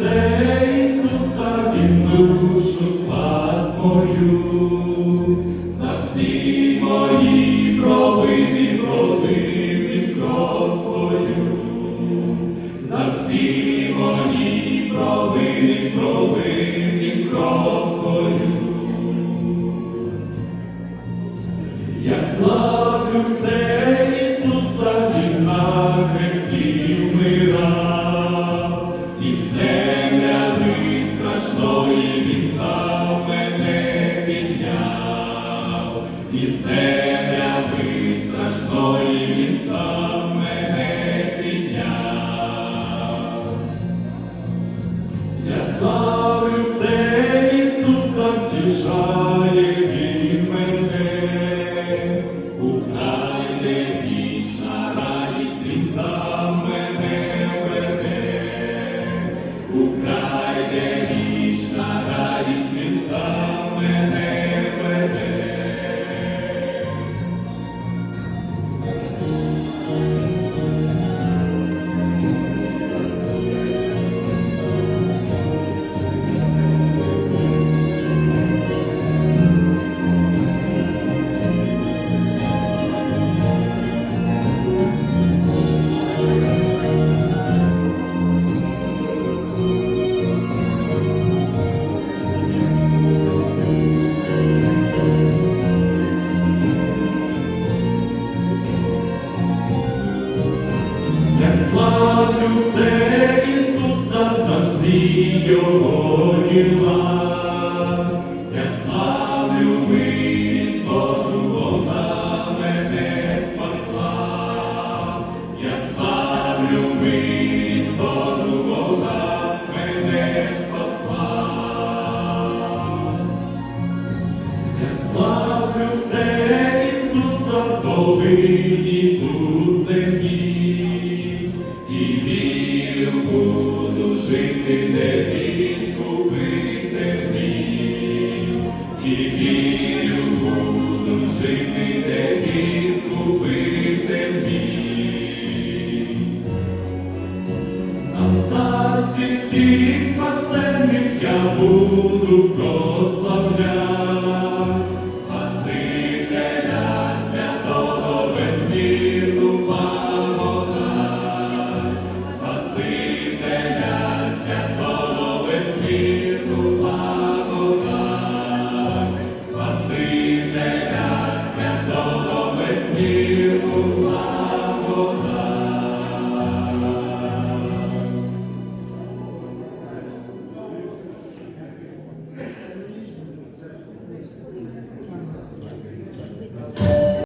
все Ісуса, Він душу спас мою, за всі мої провини Він кров за всі мої провини Він кров. Я славлю все Я славлю все Ісуса, втішає славлю все Ісуса за всі діла. Я славлю милість Божу, вона мене спасла. Я славлю милість Божу, вона мене спасла. Я славлю все Ісуса, повинні тут землі, жити, де Він купити мій, і вірю буду жити, де Він купити мій. На царстві всіх спасених я буду